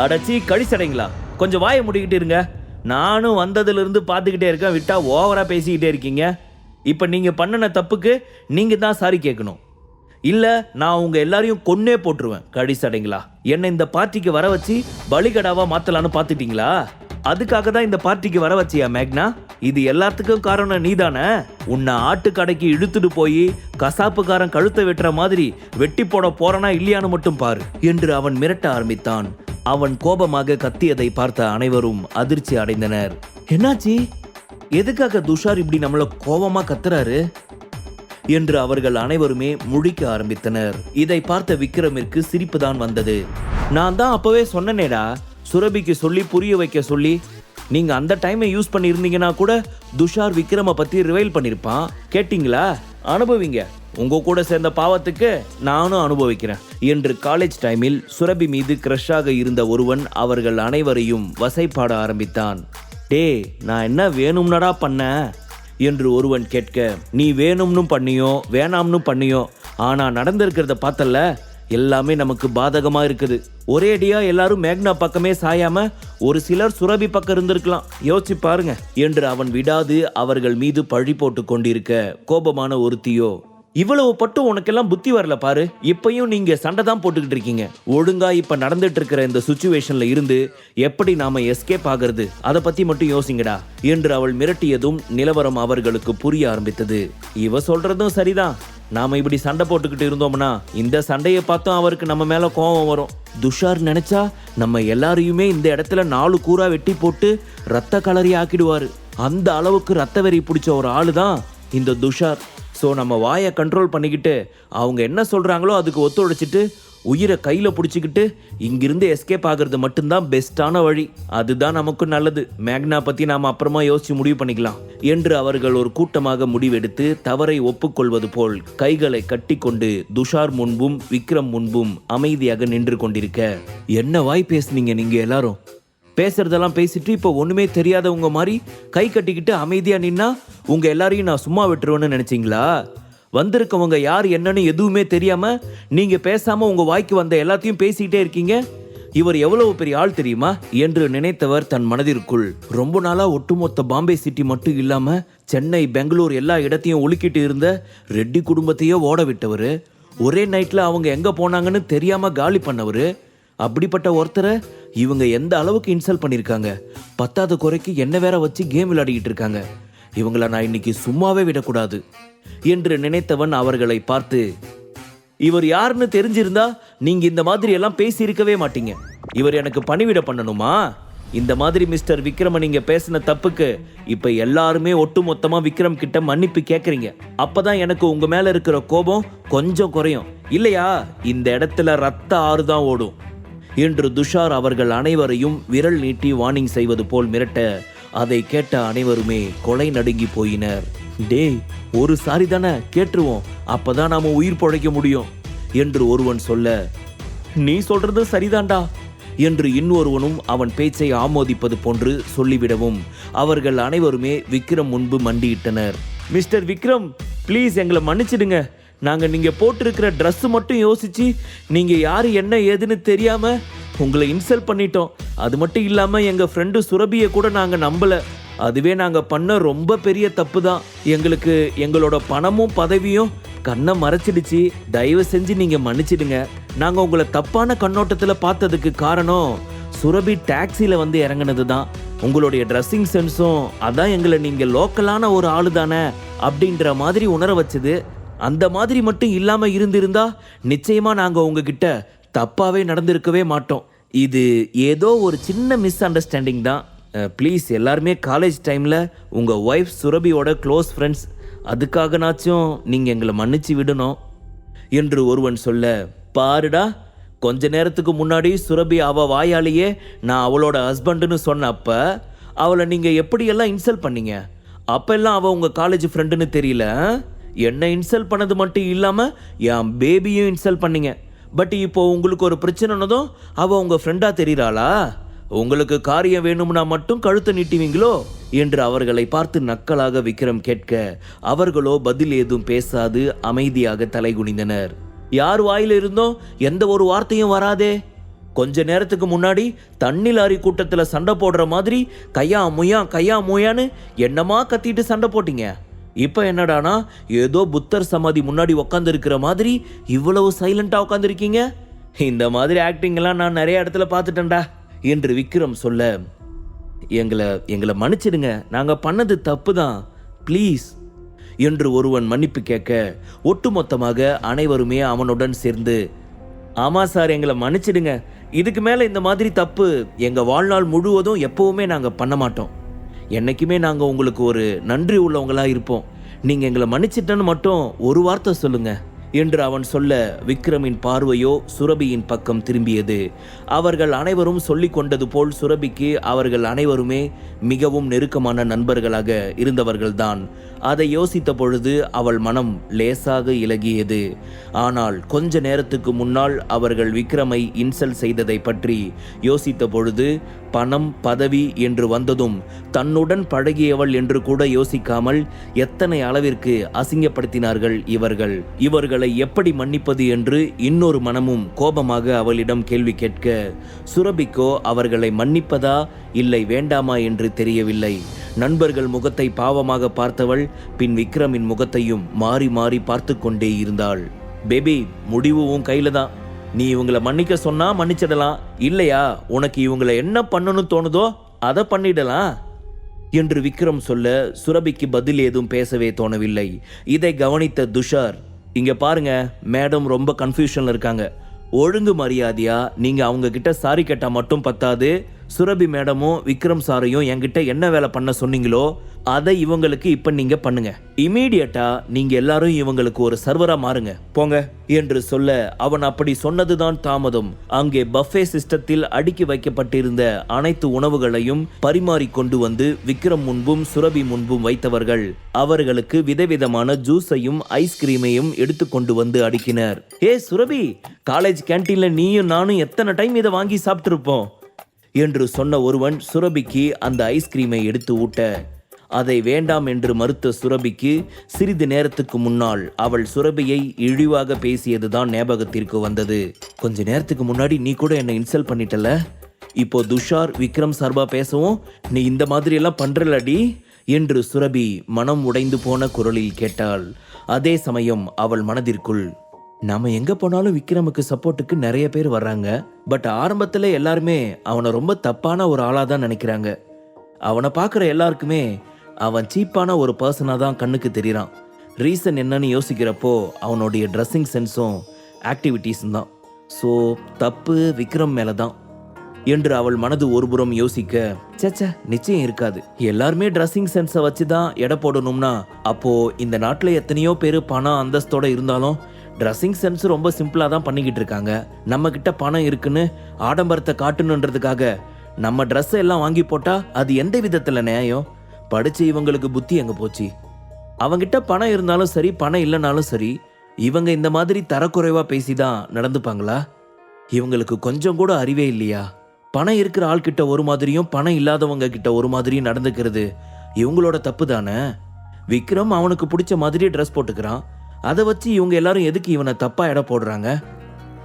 அடச்சி கழிச்சடைங்களா கொஞ்சம் வாயை முடிக்கிட்டு இருங்க. நானும் வந்ததுலேருந்து பார்த்துக்கிட்டே இருக்கேன். விட்டா ஓவராக பேசிக்கிட்டே இருக்கீங்க. இப்போ நீங்கள் பண்ணின தப்புக்கு நீங்கள் தான் சாரி கேட்கணும். இல்லை நான் உங்கள் எல்லாரையும் கொன்னே போட்டுருவேன். கடிசடைங்களா என்னை இந்த பார்ட்டிக்கு வர வச்சு பலிகடாவாக மாற்றலான்னு பார்த்துட்டிங்களா? அதுக்காக தான் இந்த பார்ட்டிக்கு வர வச்சியா மேக்னா? இது எல்லாத்துக்கும் காரணம் நீதானே? உன்னை ஆட்டுக்கடைக்கு இழுத்துட்டு போய் கசாப்புக்காரன் கழுத்தை வெட்டுற மாதிரி வெட்டி போட போறனா இல்லையான்னு மட்டும் பாரு என்று அவன் மிரட்ட ஆரம்பித்தான். அவன் கோபமாக கத்தியதை பார்த்த அனைவரும் அதிர்ச்சி அடைந்தனர். என்னாச்சு? எதுக்காக துஷார் இப்படி நம்மளை கோபமா கத்துறாரு? என்று அவர்கள் அனைவருமே முழிக்க ஆரம்பித்தனர். இதை பார்த்த விக்ரமிற்கு சிரிப்பு தான் வந்தது. நான் தான் அப்பவே சொன்னனேடா. சுரபிக்கு சொல்லி புரிய வைக்க சொல்லி நீங்க அந்த டைமை யூஸ் பண்ணியிருந்தீங்கன்னா கூட துஷார் விக்ரம பத்தி ரிவைல் பண்ணிருப்பான் கேட்டிங்களா? அனுபவிங்க. உங்க கூட சேர்ந்த பாவத்துக்கு நானும் அனுபவிக்கிறேன். என்று காலேஜ் டைமில் சுரபி மீது கிரஷாக இருந்த ஒருவன் அவர்கள் அனைவரையும் வசைப்பாட ஆரம்பித்தான். டே நான் என்ன வேணும்னடா பண்ண? என்று ஒருவன் கேட்க நீ வேணும்னு பண்ணியோ வேணாம்னு பண்ணியோ ஆனால் நடந்திருக்கிறத பார்த்தல எல்லாமே நமக்கு பாதகமா இருக்குது. ஒரேடியா எல்லாரும் மேக்னா பக்கமே சாயாம ஒரு சிலர் சுரபி பக்கம் இருந்திருக்கலாம். யோசிச்சு பாருங்க. என்று அவன் விடாது அவர்கள் மீது பழி போட்டு கொண்டிருக்க கோபமான ஒருத்தியோ இவ்வளவு பட்டு உனக்கெல்லாம் புத்தி வரல பாரு. இப்பையும் நீங்க சண்டை தான் போட்டுக்கிட்டு இருக்கீங்க. ஒழுங்கா இப்ப நடந்துட்டு இருக்கிற இந்த சுச்சுவேஷன்ல இருந்து எப்படி நாம எஸ்கேப் ஆகிறது? அதை பத்தி மட்டும் யோசிங்கடா. என்று அவள் மிரட்டியதும் நிலவரம் அவர்களுக்கு புரிய ஆரம்பித்தது. இவ சொல்றதும் சரிதான். நாம இப்படி சண்டை போட்டுக்கிட்டு இருந்தோம்னா இந்த சண்டையை பார்த்தும் அவருக்கு நம்ம மேல கோபம் வரும். துஷார் நினைச்சா நம்ம எல்லாரையுமே இந்த இடத்துல நாலு கூறா வெட்டி போட்டு ரத்த கலரி ஆக்கிடுவாரு. அந்த அளவுக்கு ரத்த வெறி பிடிச்ச ஒரு ஆளு தான் இந்த துஷார். ஸோ நம்ம வாயை கண்ட்ரோல் பண்ணிக்கிட்டு அவங்க என்ன சொல்கிறாங்களோ அதுக்கு ஒத்துழைச்சிட்டு உயிரை கையில் பிடிச்சிக்கிட்டு இங்கிருந்து எஸ்கேப் ஆகிறது மட்டும்தான் பெஸ்ட்டான வழி. அதுதான் நமக்கு நல்லது. மேக்னா பற்றி நாம் அப்புறமா யோசித்து முடிவு பண்ணிக்கலாம். என்று அவர்கள் ஒரு கூட்டமாக முடிவெடுத்து தவறை ஒப்புக்கொள்வது போல் கைகளை கட்டிக்கொண்டு துஷார் முன்பும் விக்ரம் முன்பும் அமைதியாக நின்று கொண்டிருக்க என்ன வாய் பேசுனீங்க நீங்கள் எல்லாரும்? பேசுறதெல்லாம் பேசிட்டு இப்போ ஒன்றுமே தெரியாதவங்க மாதிரி கை கட்டிக்கிட்டு அமைதியாக நின்னா உங்கள் எல்லாரையும் நான் சும்மா விட்டுருவேன்னு நினச்சிங்களா? வந்திருக்கவங்க யார் என்னன்னு எதுவுமே தெரியாமல் நீங்கள் பேசாமல் உங்கள் வாய்க்கு வந்த எல்லாத்தையும் பேசிக்கிட்டே இருக்கீங்க. இவர் எவ்வளவு பெரிய ஆள் தெரியுமா? என்று நினைத்தவர் தன் மனதிற்குள். ரொம்ப நாளாக ஒட்டுமொத்த பாம்பே சிட்டி மட்டும் இல்லாமல் சென்னை பெங்களூர் எல்லா இடத்தையும் ஒழுக்கிட்டு இருந்த ரெட்டி குடும்பத்தையே ஓட விட்டவர் ஒரே நைட்டில் அவங்க எங்கே போனாங்கன்னு தெரியாமல் காலி பண்ணவர். அப்படிப்பட்ட ஒருத்தரை இவங்க எந்த அளவுக்கு இன்சல்ட் பண்ணியிருக்காங்க பத்தாத குறைக்கு என்ன வேற வச்சு கேம் விளையாடிக்கிட்டு இருக்காங்க? இவங்கள நான் இன்னைக்கு சும்மாவே விடக்கூடாது என்று நினைத்தவன் அவர்களை பார்த்து இவர் யாருன்னு தெரிஞ்சிருந்தா நீங்க இந்த மாதிரி எல்லாம் பேசி இருக்கவே மாட்டீங்க. இவர் எனக்கு பணிவிட பண்ணணுமா? இந்த மாதிரி மிஸ்டர் விக்ரம நீங்க பேசின தப்புக்கு இப்ப எல்லாருமே ஒட்டுமொத்தமா விக்ரம் கிட்ட மன்னிப்பு கேக்குறீங்க. அப்பதான் எனக்கு உங்க மேல இருக்கிற கோபம் கொஞ்சம் குறையும். இல்லையா? இந்த இடத்துல ரத்த ஆறுதான் ஓடும். என்று துஷார் அவர்கள் அனைவரையும் விரல் நீட்டி வார்னிங் செய்வது போல் மிரட்ட அதை கேட்ட அனைவருமே கொலை நடுங்கி போயினர். டேய் ஒரு சாரி தானே கேட்டுருவோம். அப்பதான் நாம உயிர் பிழைக்க முடியும் என்று ஒருவன் சொல்ல நீ சொல்றது சரிதான்டா என்று இன்னொருவனும் அவன் பேச்சை ஆமோதிப்பது போன்று சொல்லிவிடவும் அவர்கள் அனைவருமே விக்ரம் முன்பு மண்டியிட்டனர். மிஸ்டர் விக்ரம் ப்ளீஸ் எங்களை மன்னிச்சிடுங்க நாங்கள் நீங்கள் போட்டிருக்கிற ட்ரெஸ்ஸு மட்டும் யோசிச்சு நீங்கள் யார் என்ன ஏதுன்னு தெரியாமல் உங்களை இன்சல்ட் பண்ணிட்டோம். அது மட்டும் இல்லாமல் எங்கள் ஃப்ரெண்டு சுரபியை கூட நாங்கள் நம்பல. அதுவே நாங்கள் பண்ண ரொம்ப பெரிய தப்பு தான் எங்களுக்கு எங்களோட பணமும் பதவியும் கண்ணை மறைச்சிடுச்சு. தயவு செஞ்சு நீங்கள் மன்னிச்சிடுங்க. நாங்கள் உங்களை தப்பான கண்ணோட்டத்தில் பார்த்ததுக்கு காரணம் சுரபி டாக்ஸியில் வந்து இறங்கினது தான் உங்களுடைய ட்ரெஸ்ஸிங் சென்ஸும் அதான் எங்களை நீங்கள் லோக்கலான ஒரு ஆளு தானே அப்படின்ற மாதிரி உணர வச்சது. அந்த மாதிரி மட்டும் இல்லாம இருந்திருந்தா நிச்சயமா நாங்க உங்ககிட்ட தப்பாவே நடந்திருக்கவே மாட்டோம். இது ஏதோ ஒரு சின்ன மிஸ் அண்டர்ஸ்டாண்டிங் தான் ப்ளீஸ் எல்லாருமே காலேஜ் டைமில் உங்கள் ஒய்ஃப் சுரபியோட க்ளோஸ் ஃப்ரெண்ட்ஸ் அதுக்காகனாச்சும் நீங்கள் எங்களை மன்னிச்சு விடணும் என்று ஒருவன் சொல்ல பாருடா கொஞ்ச நேரத்துக்கு முன்னாடி சுரபி அவ வாயாலேயே நான் அவளோட ஹஸ்பண்டுன்னு சொன்னப்ப அவளை நீங்கள் எப்படியெல்லாம் இன்சல்ட் பண்ணீங்க? அப்பெல்லாம் அவள் உங்கள் காலேஜ் ஃப்ரெண்டுன்னு தெரியல என்னை இன்சல்ட் பண்ணது மட்டும் இல்லாமல் என் பேபியும் இன்சல்ட் பண்ணீங்க. பட் இப்போ உங்களுக்கு ஒரு பிரச்சனைனதும் அவள் உங்கள் ஃப்ரெண்டாக தெரிகிறாளா உங்களுக்கு காரியம் வேணும்னா மட்டும் கழுத்தை நீட்டுவீங்களோ? என்று அவர்களை பார்த்து நக்கலாக விக்ரம் கேட்க அவர்களோ பதில் ஏதும் பேசாது அமைதியாக தலைகுனிந்தனர் யார் வாயில் இருந்தோ எந்த ஒரு வார்த்தையும் வராதே. கொஞ்ச நேரத்துக்கு முன்னாடி தண்ணி லாரி கூட்டத்தில் சண்டை போடுற மாதிரி கையா முயா கையா முயான்னு என்னமா கத்திட்டு சண்டை போட்டீங்க? இப்போ என்னடானா ஏதோ புத்தர் சமாதி முன்னாடி உட்காந்துருக்கிற மாதிரி இவ்வளவு சைலண்டாக உட்காந்துருக்கீங்க இந்த மாதிரி ஆக்டிங் நான் நிறைய இடத்துல பார்த்துட்டேன்டா என்று விக்ரம் சொல்ல எங்களை எங்களை மன்னிச்சிடுங்க நாங்கள் பண்ணது தப்பு தான் ப்ளீஸ் என்று ஒருவன் மன்னிப்பு கேட்க ஒட்டுமொத்தமாக அனைவருமே அவனுடன் சேர்ந்து ஆமாம் சார் எங்களை மன்னிச்சிடுங்க இதுக்கு மேலே இந்த மாதிரி தப்பு எங்கள் வாழ்நாள் முழுவதும் எப்பவுமே நாங்கள் பண்ண மாட்டோம். என்னைக்குமே நாங்கள் உங்களுக்கு ஒரு நன்றி உள்ளவங்களாக இருப்போம். நீங்கள் எங்களை மன்னிச்சிட்டேன்னு மட்டும் ஒரு வார்த்தை சொல்லுங்கள் என்று அவன் சொல்ல விக்ரமின் பார்வையோ சுரபியின் பக்கம் திரும்பியது. அவர்கள் அனைவரும் சொல்லி கொண்டது போல் சுரபிக்கு அவர்கள் அனைவருமே மிகவும் நெருக்கமான நண்பர்களாக இருந்தவர்கள்தான். அதை யோசித்த பொழுது அவள் மனம் லேசாக இலகியது. ஆனால் கொஞ்ச நேரத்துக்கு முன்னால் அவர்கள் விக்ரமை இன்சல் செய்ததை பற்றி யோசித்த பொழுது பணம் பதவி என்று வந்ததும் தன்னுடன் பழகியவள் என்று கூட யோசிக்காமல் எத்தனை அளவிற்கு அசிங்கப்படுத்தினார்கள் இவர்கள். இவர்களை எப்படி மன்னிப்பது என்று இன்னொரு மனமும் கோபமாக அவளிடம் கேள்வி கேட்க சுரபிக்கோ அவர்களை மன்னிப்பதா இல்லை வேண்டாமா என்று தெரியவில்லை. நண்பர்கள் முகத்தை பாவமாக பார்த்தவள் பின் விக்ரமின் முகத்தையும் மாறி மாறி பார்த்து கொண்டே இருந்தாள். பேபி முடிவு உன் கையில தான். நீ இவங்களை மன்னிக்க சொன்னா மன்னிச்சிடலாம். இல்லையா உனக்கு இவங்களை என்ன பண்ணணும்னு தோணுதோ அதை பண்ணிடலாம். என்று விக்ரம் சொல்ல சுரபிக்கு பதில் ஏதும் பேசவே தோணவில்லை. இதை கவனித்த துஷார் இங்க பாருங்க மேடம் ரொம்ப கன்ஃபியூஷன்ல இருக்காங்க. ஒழுங்கு மரியாதையா நீங்க அவங்க கிட்ட சாரி கேட்டா மட்டும் பத்தாது. சுரபி மேடமும் விக்ரம் சாரையும் என்கிட்ட என்ன வேலை பண்ண சொன்னீங்களோ அதை இவங்களுக்கு இப்ப நீங்க பண்ணுங்க. இமீடியட்டா நீங்க எல்லாரும் இவங்களுக்கு ஒரு சர்வரா மாறுங்க. போங்க என்று சொல்ல அவன் அப்படி சொன்னதுதான் தாமதம். அங்கே பஃபே சிஸ்டத்தில் அடுக்கி வைக்கப்பட்டிருந்த அனைத்து உணவுகளையும் பரிமாறி கொண்டு வந்து விக்ரம் முன்பும் சுரபி முன்பும் வைத்தவர்கள் அவர்களுக்கு விதவிதமான ஜூஸையும் ஐஸ்கிரீமையும் எடுத்து கொண்டு வந்து அடுக்கினர். ஏ சுரபி காலேஜ் கேன்டீன்ல நீயும் நானும் எத்தனை டைம் இதை வாங்கி சாப்பிட்டிருப்போம்? என்று சொன்ன ஒருவன் சுரபிக்கு அந்த ஐஸ்கிரீமை எடுத்து ஊட்ட. அதை வேண்டாம் என்று மறுத்த சுரபிக்கு சிறிது நேரத்துக்கு முன்னால் அவள் சுரபியை இழிவாக பேசியதுதான் ஞாபகத்திற்கு வந்தது. கொஞ்ச நேரத்துக்கு முன்னாடி நீ கூட என்னை இன்சல்ட் பண்ணிட்டல இப்போ துஷார் விக்ரம் சார்பா பேசவும் நீ இந்த மாதிரி எல்லாம் பண்றலடி? என்று சுரபி மனம் உடைந்து போன குரலில் கேட்டாள். அதே சமயம் அவள் மனதிற்குள் நாம எங்க போனாலும் விக்ரமுக்கு சப்போர்ட்டுக்கு நிறைய பேர் வர்றாங்க. பட் ஆரம்பத்துல எல்லாருமே அவனை ரொம்ப தப்பான ஒரு ஆளா தான் நினைக்கிறாங்க. அவனை பார்க்குற எல்லாருக்குமே அவன் சீப்பான ஒரு பர்சனாக தான் கண்ணுக்கு தெரியறான். ரீசன் என்னன்னு யோசிக்கிறப்போ அவனுடைய ட்ரெஸ்ஸிங் சென்ஸும் ஆக்டிவிட்டீஸும் தான். ஸோ தப்பு விக்ரம் மேலே தான். என்று அவள் மனது ஒருபுறம் யோசிக்க சேச்ச நிச்சயம் இருக்காது. எல்லாருமே ட்ரெஸ்ஸிங் சென்ஸை வச்சு தான் எடை போடணும்னா அப்போ இந்த நாட்டில் எத்தனையோ பேர் பணம் அந்தஸ்தோட இருந்தாலும் ட்ரெஸ்ஸிங் சென்ஸ் ரொம்ப சிம்பிளாக தான் பண்ணிக்கிட்டு இருக்காங்க. நம்மக்கிட்ட பணம் இருக்குன்னு ஆடம்பரத்தை காட்டணுன்றதுக்காக நம்ம ட்ரெஸ்ஸை எல்லாம் வாங்கி போட்டால் அது எந்த விதத்தில் நியாயம்? படித்து இவங்களுக்கு புத்தி எங்கே போச்சு? அவங்கிட்ட பணம் இருந்தாலும் சரி பணம் இல்லைனாலும் சரி இவங்க இந்த மாதிரி தரக்குறைவாக பேசி தான் நடந்துப்பாங்களா? இவங்களுக்கு கொஞ்சம் கூட அறிவே இல்லையா? பணம் இருக்கிற ஆள்கிட்ட ஒரு மாதிரியும் பணம் இல்லாதவங்க கிட்ட ஒரு மாதிரியும் நடந்துக்கிறது இவங்களோட தப்பு தானே? விக்ரம் அவனுக்கு பிடிச்ச மாதிரி ட்ரெஸ் போட்டுக்கிறான். அதை வச்சு இவங்க எல்லாரும் எதுக்கு இவனை தப்பா இடம் போடுறாங்க?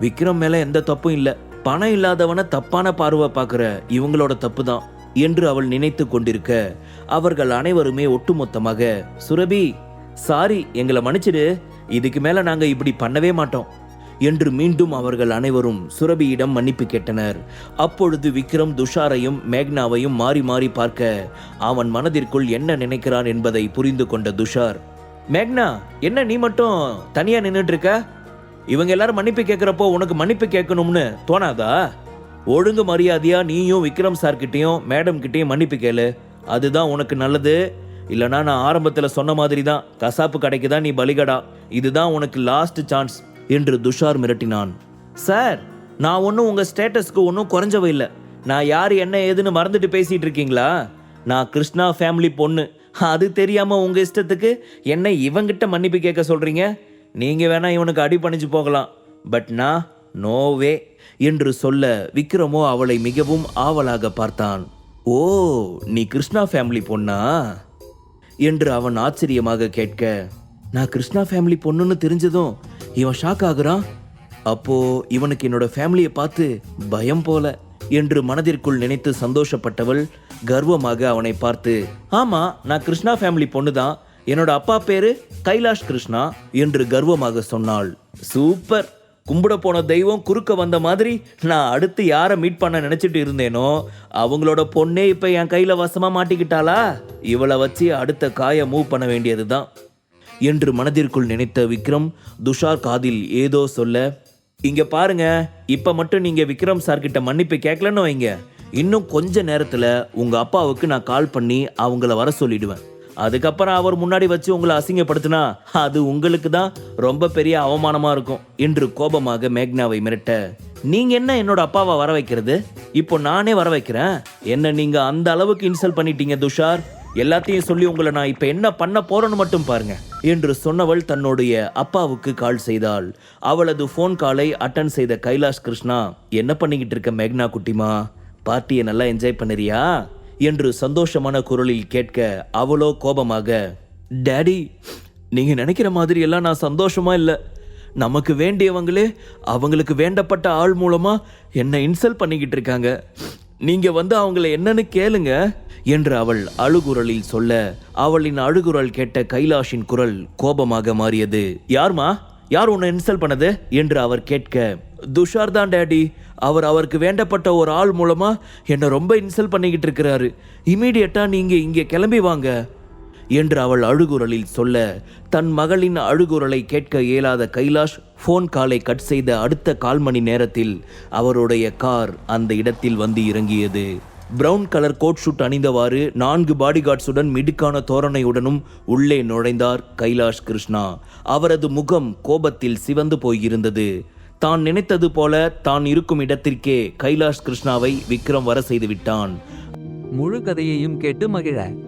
விக்ரம் மேல எந்த தப்பும் இல்ல. பணம் இல்லாதவனை தப்பான பார்வை பார்க்குற இவங்களோட தப்பு தான் என்று அவள் நினைத்து கொண்டிருக்க. அவர்கள் அனைவருமே ஒட்டுமொத்தமாக சுரபி சாரி எங்களை மன்னிச்சிடு. இதுக்கு மேல நாங்க இப்படி பண்ணவே மாட்டோம். என்று மீண்டும் அவர்கள் அனைவரும் சுரபியிடம் மன்னிப்பு கேட்டனர். அப்பொழுது விக்ரம் துஷாரையும் மேக்னாவையும் மாறி மாறி பார்க்க அவன் மனதிற்குள் என்ன நினைக்கிறான் என்பதை புரிந்து கொண்ட துஷார் மேக்னா என்ன நீ மட்டும் தனியா நின்றுட்டு இருக்க இவங்க எல்லாரும் மன்னிப்பு கேட்குறப்போ உனக்கு மன்னிப்பு கேட்கணும்னு தோணாதா? ஒழுங்கு மரியாதையா நீயும் விக்ரம் சார்கிட்டையும் மேடம் கிட்டேயும் மன்னிப்பு கேளு. அதுதான் உனக்கு நல்லது. இல்லைனா நான் ஆரம்பத்தில் சொன்ன மாதிரி தான் கசாப்பு கடைக்கு தான் நீ பலிகடா. இதுதான் உனக்கு லாஸ்ட் சான்ஸ் என்று துஷார் மிரட்டினான். சார் நான் ஒன்றும் உங்கள் ஸ்டேட்டஸ்க்கு ஒன்றும் குறைஞ்சவ இல்லை. நான் யார் என்ன ஏதுன்னு மறந்துட்டு பேசிகிட்டு இருக்கீங்களா? நான் கிருஷ்ணா ஃபேமிலி பொண்ணு. அது தெரியாம உங்க இஷ்டத்துக்கு என்னை இவங்கிட்ட மன்னிப்பு கேட்க சொல்றீங்க? நீங்க வேணா இவனுக்கு அடி பணிஞ்சு போகலாம். பட் நான் நோவே என்று சொல்ல விக்ரமோ அவளை மிகவும் ஆவலாக பார்த்தான். ஓ நீ கிருஷ்ணா ஃபேமிலி பொண்ணா? என்று அவன் ஆச்சரியமாக கேட்க நான் கிருஷ்ணா ஃபேமிலி பொண்ணுன்னு தெரிஞ்சதும் இவன் ஷாக் ஆகுறான்? அப்போ இவனுக்கு என்னோட ஃபேமிலியை பார்த்து பயம் போல என்று மனதிற்குள் நினைத்து சந்தோஷப்பட்டவள் கர்வமாக அவனை பார்த்து ஆமா நான் கிருஷ்ணா ஃபேமிலி பொண்ணு தான் என்னோட அப்பா பேரு கைலாஷ் கிருஷ்ணா என்று கர்வமாக சொன்னாள். சூப்பர். கும்பிட போன தெய்வம் குறுக்க வந்த மாதிரி நான் அடுத்து யாரை மீட் பண்ண நினைச்சிட்டு இருந்தேனோ அவங்களோட பொண்ணே இப்ப என் கையில வசமா மாட்டிக்கிட்டாளா? இவளை வச்சு அடுத்த காயை மூவ் பண்ண வேண்டியதுதான் என்று மனதிற்குள் நினைத்த விக்ரம் துஷார் காதில் ஏதோ சொல்ல இங்க பாருங்க இப்ப மட்டும் நீங்க விக்ரம் சார் கிட்ட மன்னிப்பு கேட்கலன்னு வைங்க. இன்னும் கொஞ்ச நேரத்துல உங்க அப்பாவுக்கு நான் கால் பண்ணி அவங்கள வர சொல்லிடுவேன். அதுக்கப்புறம் அவர் முன்னாடி வச்சு உங்களை அசிங்கப்படுத்தினா அது உங்களுக்கு தான் ரொம்ப பெரிய அவமானமா இருக்கும். என்று கோபமாக மேக்னாவை மிரட்ட நீங்க என்ன என்னோட அப்பாவை வர வைக்கிறது? இப்போ நானே வர வைக்கிறேன். என்ன நீங்க அந்த அளவுக்கு இன்சல்ட் பண்ணிட்டீங்க துஷார்? எல்லாத்தையும் சொல்லி உங்களை நான் இப்போ என்ன பண்ண போறேன்னு மட்டும் பாருங்க. என்று சொன்னவள் தன்னுடைய அப்பாவுக்கு கால் செய்தாள். அவளது ஃபோன் காலை அட்டன் செய்த கைலாஷ் கிருஷ்ணா என்ன பண்ணிக்கிட்டு இருக்க மேக்னா குட்டிமா? பார்ட்டியை நல்லா என்ஜாய் பண்ணுறியா? என்று சந்தோஷமான குரலில் கேட்க அவளோ கோபமாக டேடி நீங்க நினைக்கிற மாதிரி எல்லாம் நான் சந்தோஷமா இல்லை. நமக்கு வேண்டியவங்களே அவங்களுக்கு வேண்டப்பட்ட ஆள் மூலமா என்னை இன்சல்ட் பண்ணிக்கிட்டு இருக்காங்க. நீங்க வந்து அவங்கள என்னன்னு கேளுங்க என்று அவள் அழுகுரலில் சொல்ல அவளின் அழுகுரல் கேட்ட கைலாஷின் குரல் கோபமாக மாறியது. யார்மா? யார் உன்னை இன்சல்ட் பண்ணது? என்று அவர் கேட்க துஷார் தான் டேடி. அவர் அவருக்கு வேண்டப்பட்ட ஒரு ஆள் மூலமா என்னை ரொம்ப இன்சல்ட் பண்ணிக்கிட்டு இருக்கிறாரு. இமீடியட்டா நீங்க இங்கே கிளம்பி வாங்க. என்று அவள் அழுகுரலில் சொல்ல தன் மகளின் அழுகுரலை கேட்க இயலாத கைலாஷ் ஃபோன் காலை கட் செய்த அடுத்த கால் மணி நேரத்தில் அவருடைய கார் அந்த இடத்தில் வந்து இறங்கியது. பிரவுன் கலர் கோட் ஷூட் அணிந்தவாறு நான்கு பாடிகார்ட்ஸுடன் மிடுக்கான தோரணையுடனும் உள்ளே நுழைந்தார் கைலாஷ் கிருஷ்ணா. அவரது முகம் கோபத்தில் சிவந்து போயிருந்தது. தான் நினைத்தது போல தான் இருக்கும் இடத்திற்கே கைலாஷ் கிருஷ்ணாவை விக்ரம் வர செய்து விட்டான். முழு கதையையும் கேட்டு மகிழ.